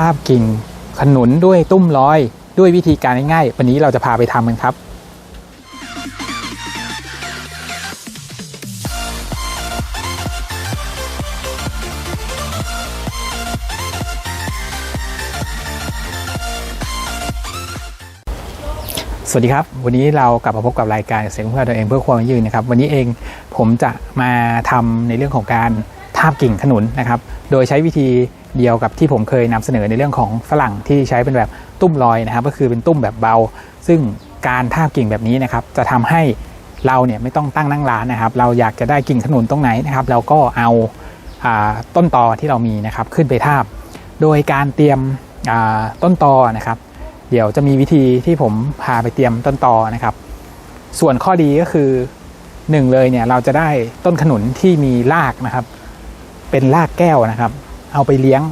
ทาบกิ่ง ขนุนด้วยตุ้มร้อย ด้วยวิธีการง่ายๆ วันนี้เราจะพาไปทำกันครับสวัสดีครับ วันนี้เรากลับมาพบกับรายการเสียงเพื่อตัวเองเพื่อความยืนนะครับ วันนี้เองผมจะมาทำในเรื่องของการทาบกิ่งขนุนนะครับ โดยใช้วิธี เดียวกับที่ผมเคยนำเสนอในเรื่องของฝรั่งที่ใช้เป็นแบบตุ้มลอยนะครับ ก็คือเป็นตุ้มแบบเบา ซึ่งการทาบกิ่งแบบนี้นะครับ จะทำให้เราเนี่ยไม่ต้องตั้งนั่งร้านนะครับ เราอยากจะได้กิ่งขนุนตรงไหนนะครับ เราก็เอาอาต้นตอที่เรามีนะครับขึ้นไปทาบ โดยการเตรียมต้นตอนะครับ เดี๋ยวจะมีวิธีที่ผมพาไปเตรียมต้นตอนะครับ ส่วนข้อดีก็คือหนึ่งเลยเนี่ยเราจะได้ต้นขนุนที่มีรากนะครับ เป็นรากแก้วนะครับ เอาไปเลี้ยง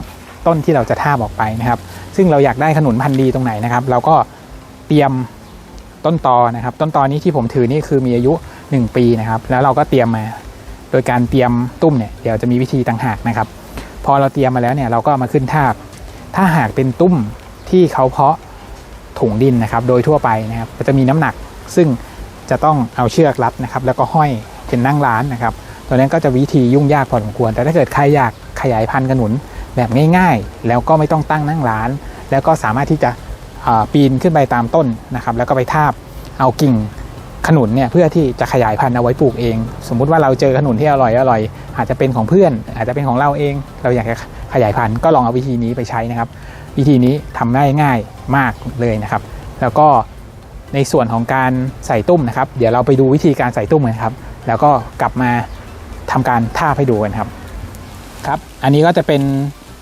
ต้นที่เราจะทาบออกไปนะครับ ซึ่งเราอยากได้ขนุนพันธุ์ดีตรงไหนนะครับ เราก็เตรียมต้นตอนะครับ ต้นตอนี้ที่ผมถือนี่คือมีอายุ 1 ปีนะครับ แล้วเราก็เตรียมมา โดยการเตรียมตุ้มเนี่ยเดี๋ยวจะมีวิธีต่างหากนะครับ พอเราเตรียมมาแล้วเนี่ยเราก็ามาขึ้นทาบ ถ้าหากเป็นตุ้มที่เขาเพาะถุงดินนะครับ โดยทั่วไปนะครับจะมีน้ำหนัก ซึ่งจะต้องเอาเชือกรัดนะครับ แล้วก็ห้อยเป็นนั่งร้านนะครับ ตัวนั้นก็จะวิธียุ่งยากพอสมควร แต่ถ้าเกิดใครอยาก ขยายพันธุ์ขนุนแบบง่ายๆ แล้วก็ไม่ต้องตั้งนั่งร้าน แล้วก็สามารถที่จะปีนขึ้นไปตามต้นนะครับแล้วก็ไปทาบเอากิ่งขนุนเนี่ยเพื่อที่จะขยายพันธุ์เอาไว้ปลูกเอง สมมุติว่าเราเจอขนุนที่อร่อยอร่อย อาจจะเป็นของเพื่อน อาจจะเป็นของเราเอง เราอยากจะขยายพันธุ์ก็ลองเอาวิธีนี้ไปใช้นะครับ วิธีนี้ทำได้ง่ายมากเลยนะครับ แล้วก็ในส่วนของการใส่ตุ้มนะครับ เดี๋ยวเราไปดูวิธีการใส่ตุ้มกันครับ แล้วก็กลับมาทำการท่าให้ดูกันครับ ครับอันนี้ก็จะเป็น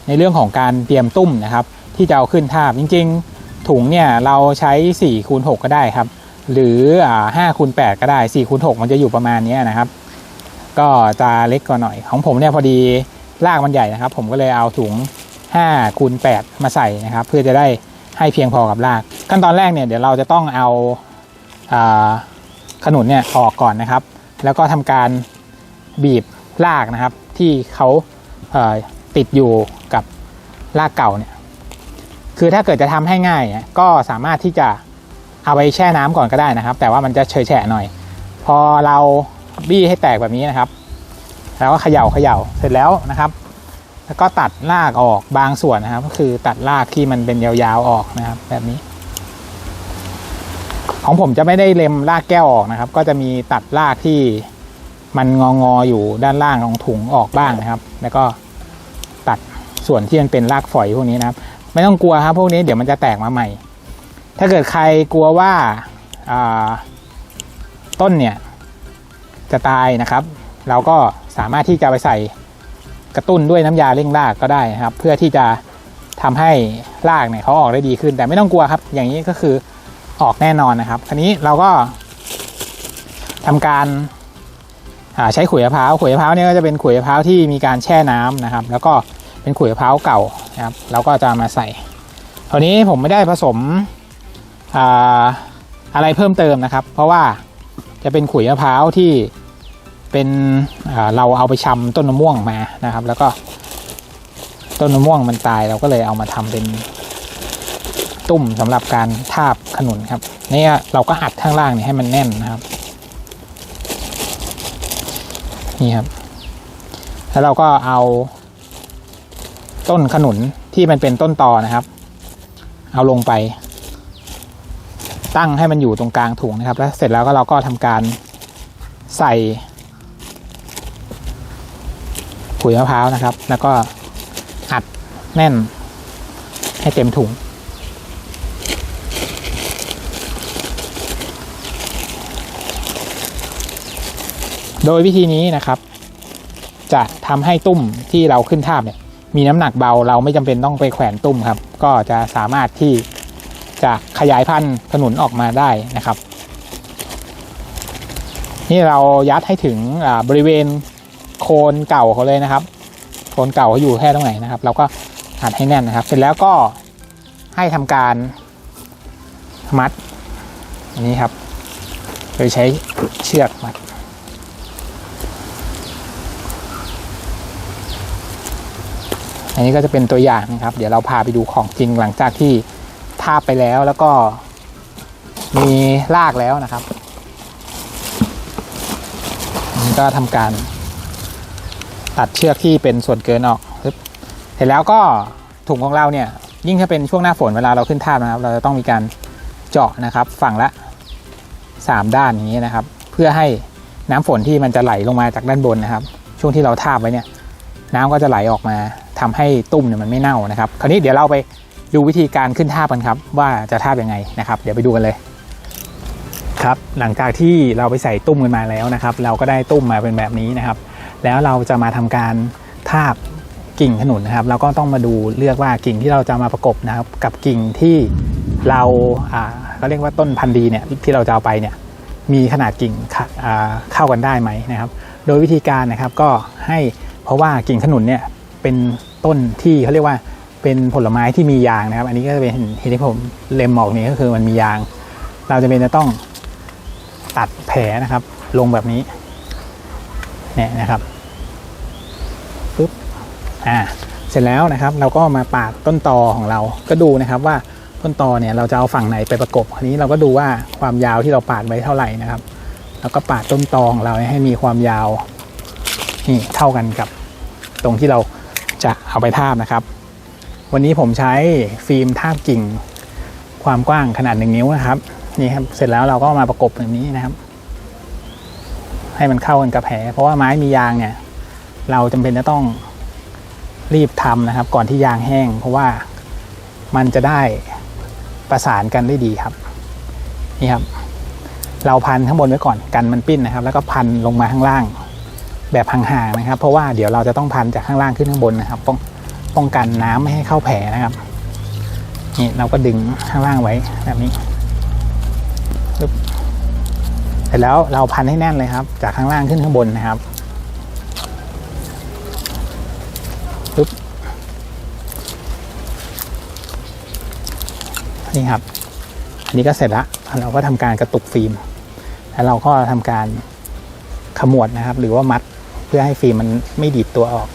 ในเรื่องของการเตรียมตุ้มนะครับ ที่จะเอาขึ้นทาบจริงๆ ถุงเนี่ยเราใช้4คูณ6ก็ได้ครับ หรือ5คูณ8ก็ได้4คูณ6มันจะอยู่ประมาณนี้นะครับ ก็จะเล็กกว่าหน่อยของผมเนี่ยพอดีรากมันใหญ่นะครับ ผมก็เลยเอาถุง5คูณ8มาใส่นะครับ เพื่อจะได้ให้เพียงพอกับราก ขั้นตอนแรกเนี่ยเดี๋ยวเราจะต้องเอาอาขนุนเนี่ยออกก่อนนะครับ แล้วก็ทำการบีบรากนะครับที่เขา ติดอยู่กับรากเก่าเนี่ยคือถ้าเกิดจะทำให้ง่ายเนี่ยก็สามารถที่จะเอาไปแช่น้ำก่อนก็ได้นะครับ แต่ว่ามันจะเฉยแฉะหน่อย พอเราบี้ให้แตกแบบนี้นะครับ แล้วก็เขย่าเขย่าเสร็จแล้วนะครับ แล้วก็ตัดรากออกบางส่วนนะครับ ก็คือตัดรากที่มันเป็นยาวๆออกนะครับ แบบนี้ ของผมจะไม่ได้เล็มรากแก้วออกนะครับ ก็จะมีตัดรากที่ มันงองออยู่ด้านล่างของถุงออกบ้างนะครับ แล้วก็ตัดส่วนที่มันเป็นรากฝอยพวกนี้นะครับ ไม่ต้องกลัวครับพวกนี้เดี๋ยวมันจะแตกมาใหม่ ถ้าเกิดใครกลัวว่าาต้นเนี่ยจะตายนะครับ เราก็สามารถที่จะไปใส่กระตุ้นด้วยน้ำยาเร่งรากก็ได้นะครับ เพื่อที่จะทำให้รากเนี่ยเขาออกได้ดีขึ้น แต่ไม่ต้องกลัวครับ อย่างนี้ก็คือออกแน่นอนนะครับทีนี้เราก็ทำการ ใช้ขุยมะพร้าวขุยมะพร้าวเนี่ยก็จะเป็นขุยมะพร้าวที่มีการแช่น้ำนะครับ แล้วก็เป็นขุยมะพร้าวเก่านะครับเราก็จะมาใส่คราวนี้ผมไม่ได้ผสมอ่าอะไรเพิ่มเติมนะครับ เพราะว่าจะเป็นขุยมะพร้าวที่เป็นเราเอาไปชำต้นมะม่วงมานะครับ แล้วก็ต้นมะม่วงมันตายเราก็เลยเอามาทำเป็นตุ่มสำหรับการทาบขนุนครับนี่เราก็อัดข้างล่างนี่ให้มันแน่นนะครับ นี่ครับ แล้วเราก็เอา ต้นขนุนที่มันเป็นต้นตอนะครับ เอาลงไป ตั้งให้มันอยู่ตรงกลางถุงนะครับ แล้วเสร็จแล้วก็เราก็ทำการใส่ขุยมะพร้าวนะครับ แล้วก็อัดแน่นให้เต็มถุง ดยวิธีนี้นะครับ จะทำให้ตุ้มที่เราขึ้นทาบเนี่ยมีน้ำหนักเบาเราไม่จำเป็นต้องไปแขวนตุ้มครับ ก็จะสามารถที่จะขยายพันธุ์ขนุนออกมาได้นะครับ นี่เรายัดให้ถึงบริเวณโคนเก่าเขาเลยนะครับ โคนเก่าเขาอยู่แค่ตรงไหนนะครับ เราก็อัดให้แน่นนะครับ เสร็จแล้วก็ให้ทำการมัดอันนี้ครับ โดยใช้เชือกมัด อันนี้ก็จะเป็นตัวอย่างนะครับ เดี๋ยวเราพาไปดูของจริงหลังจากที่ทาบไปแล้วแล้วก็มีรากแล้วนะครับอันก็ทำการตัดเชือกที่เป็นส่วนเกินออกเสร็จแล้วก็ถุงของเราเนี่ย ยิ่งถ้าเป็นช่วงหน้าฝนเวลาเราขึ้นทาบนะครับ เราจะต้องมีการเจาะนะครับ ฝั่งละ 3 ด้านอย่างนี้นะครับ เพื่อให้น้ำฝนที่มันจะไหลลงมาจากด้านบนนะครับ ช่วงที่เราทาบไว้เนี่ย น้ำก็จะไหลออกมาทำให้ตุ้มเนี่ยมันไม่เน่านะครับ คราวนี้เดี๋ยวเราไปดูวิธีการขึ้นทาบกันครับ ว่าจะทาบยังไงนะครับ เดี๋ยวไปดูกันเลย ครับ หลังจากที่เราไปใส่ตุ้มกันมาแล้วนะครับ เราก็ได้ตุ้มมาเป็นแบบนี้นะครับ แล้วเราจะมาทำการทาบกิ่งขนุนนะครับ เราก็ต้องมาดูเลือกว่ากิ่งที่เราจะมาประกบนะครับ กับกิ่งที่เราอ่าเขาเรียกว่าต้นพันธุ์ดีเนี่ยที่เราจะเอาไปเนี่ยมีขนาดกิ่งเข้าอ่าเข้ากันได้ไหมนะครับ โดยวิธีการนะครับก็ให้ ราะว่ากิ่งขนุนเนี่ยเป็นต้นที่เขาเรียกว่าเป็นผลไม้ที่มียางนะครับ อันนี้ก็จะเป็นเห็นที่ผมเล็มออกนี้ก็คือมันมียาง เราจะเป็นจะต้องตัดแผลนะครับ ลงแบบนี้เนี่ยนะครับปึ๊บอ่าเสร็จแล้วนะครับ เราก็มาปาดต้นตอของเราก็ดูนะครับว่าต้นตอเนี่ยเราจะเอาฝั่งไหนไปประกบอันนี้เราก็ดูว่าความยาวที่เราปาดไว้เท่าไหร่นะครับ แล้วก็ปาดต้นตอของเราให้มีความยาวนี่เท่ากันกับ ตรงที่เราจะเอาไปทาบนะครับ วันนี้ผมใช้ฟิล์มทาบกิ่ง ความกว้างขนาดหนึ่งนิ้วนะครับนี่ครับเสร็จแล้วเราก็มาประกบแบบนี้นะครับ ให้มันเข้ากันกับแผลเพราะว่าไม้มียางเนี่ย เราจำเป็นจะต้องรีบทำนะครับ ก่อนที่ยางแห้ง เพราะว่ามันจะได้ประสานกันได้ดีครับ นี่ครับ เราพันข้างบนไว้ก่อนกันมันปิ้นนะครับ แล้วก็พันลงมาข้างล่าง แบบห่างๆนะครับ เพราะว่าเดี๋ยวเราจะต้องพันจากข้างล่างขึ้นข้างบนนะครับ ป้องป้องกันน้ำไม่ให้เข้าแผลนะครับนี่เราก็ดึงข้างล่างไว้แบบนี้ปึ๊บเสร็จแล้วเราพันให้แน่นเลยครับ จากข้างล่างขึ้นข้างบนนะครับปึ๊บนี่ครับ อันนี้ก็เสร็จล้วเราก็ทำการกระตุกฟิล์ม แล้วเราก็ทำการขมวดนะครับ หรือว่ามัด เพื่อให้ฟิล์มมันไม่ดีดตัวออก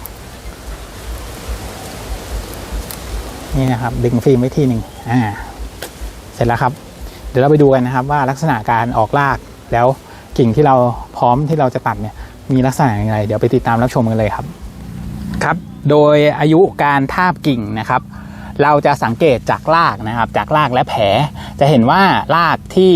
นี่นะครับ ดึงฟิล์มไว้ทีหนึ่งอ่า เสร็จแล้วครับ เดี๋ยวเราไปดูกันนะครับ ว่าลักษณะการออกรากแล้วกิ่งที่เราพร้อมที่เราจะตัดเนี่ย มีลักษณะอย่างไร เดี๋ยวไปติดตามรับชมกันเลยครับ ครับ โดยอายุการทาบกิ่งนะครับเราจะสังเกตจากรากนะครับ จากรากและแผลจะเห็นว่ารากที่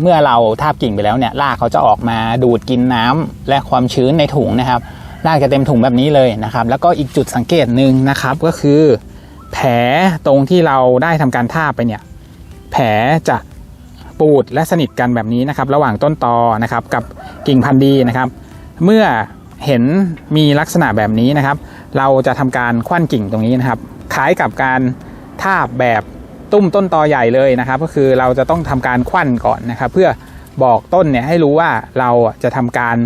เมื่อเราทาบกิ่งไปแล้วเนี่ยรากเขาจะออกมาดูดกินน้ำและความชื้นในถุงนะครับรากจะเต็มถุงแบบนี้เลยนะครับ แล้วก็อีกจุดสังเกตหนึ่งนะครับก็คือ แผลตรงที่เราได้ทำการทาบไปเนี่ยแผลจะปูดและสนิทกันแบบนี้นะครับ ระหว่างต้นตอนะครับกับกิ่งพันธุ์ดีนะครับ เมื่อเห็นมีลักษณะแบบนี้นะครับ เราจะทำการคว้านกิ่งตรงนี้นะครับคล้ายกับการทาบแบบ ตุ้มต้นตอใหญ่เลยนะครับ ก็คือเราจะต้องทำการคว้านก่อนนะครับ เพื่อบอกต้นเนี่ยให้รู้ว่าเราจะทำการ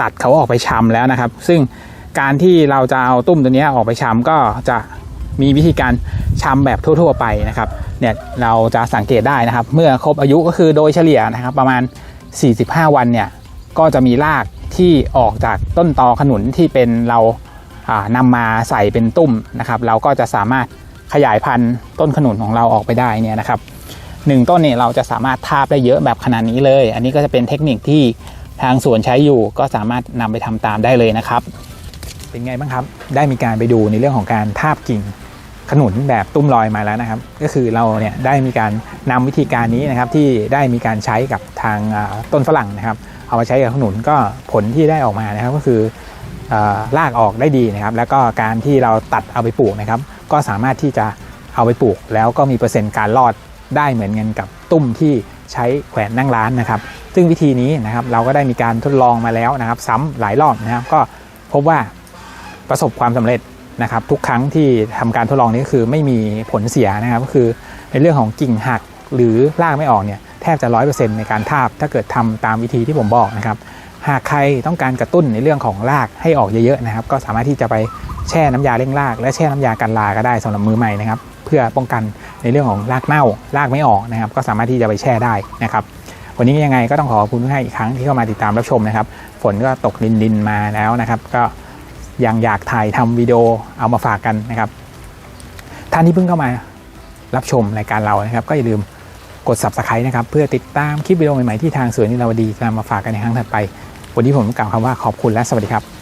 ตัดเขาออกไปชำแล้วนะครับ ซึ่งการที่เราจะเอาตุ้มตัวนี้ออกไปชำก็จะมีวิธีการชำแบบทั่ว ๆ ไปนะครับเนี่ยเราจะสังเกตได้นะครับ เมื่อครบอายุก็คือโดยเฉลี่ยนะครับ ประมาณ 45 วันเนี่ยก็จะมีรากที่ออกจากต้นตอขนุนที่เป็นเราอ่านำมาใส่เป็นตุ้มนะครับ เราก็จะสามารถ ขยายพันธุ์ต้นขนุนของเราออกไปได้เนี่ยนะครับหนึ่งต้นเนี่ยเราจะสามารถทาบได้เยอะแบบขนาดนี้เลย อันนี้ก็จะเป็นเทคนิคที่ทางสวนใช้อยู่ก็สามารถนำไปทำตามได้เลยนะครับ เป็นไงบ้างครับ ได้มีการไปดูในเรื่องของการทาบกิ่งขนุนแบบตุ้มลอยมาแล้วนะครับ ก็คือเราเนี่ยได้มีการนำวิธีการนี้นะครับที่ได้มีการใช้กับทางต้นฝรั่งนะครับ เอามาใช้กับขนุนก็ผลที่ได้ออกมานะครับก็คืออ่ารากออกได้ดีนะครับ แล้วก็การที่เราตัดเอาไปปลูกนะครับ ก็สามารถที่จะเอาไปปลูก แล้วก็มีเปอร์เซ็นต์การรอดได้เหมือนกันกับตุ้มที่ใช้แขวนนั่งร้านนะครับ ซึ่งวิธีนี้นะครับเราก็ได้มีการทดลองมาแล้วนะครับ ซ้ำหลายรอบนะครับ ก็พบว่าประสบความสำเร็จนะครับ ทุกครั้งที่ทำการทดลองนี้ก็คือไม่มีผลเสียนะครับ ก็คือในเรื่องของกิ่งหักหรือรากไม่ออกเนี่ยแทบจะร้อยเปอร์เซ็นต์ในการทาบ ถ้าเกิดทำตามวิธีที่ผมบอกนะครับ หากใครต้องการกระตุ้นในเรื่องของรากให้ออกเยอะๆนะครับ ก็สามารถที่จะไป แช่น้ำยาเร่งราก และแช่น้ำยากันราก็ได้สำหรับมือใหม่นะครับเพื่อป้องกันในเรื่องของรากเน่ารากไม่ออกนะครับ ก็สามารถที่จะไปแช่ได้นะครับวันนี้ยังไงก็ต้องขอขอบคุณทุกท่านอีกครั้งที่เข้ามาติดตามรับชมนะครับ ฝนก็ตกดินดินมาแล้วนะครับ ก็ยังอยากถ่ายทำวิดีโอเอามาฝากกันนะครับท่านที่เพิ่งเข้ามารับชมรายการเรานะครับ ก็อย่าลืมกด subscribe นะครับ เพื่อติดตามคลิปวิดีโอใหม่ๆที่ทางสวนนิราวดีจะนำมาฝากกันในครั้งถัดไป วันนี้ผมกล่าวคำว่าขอบคุณและสวัสดีครับ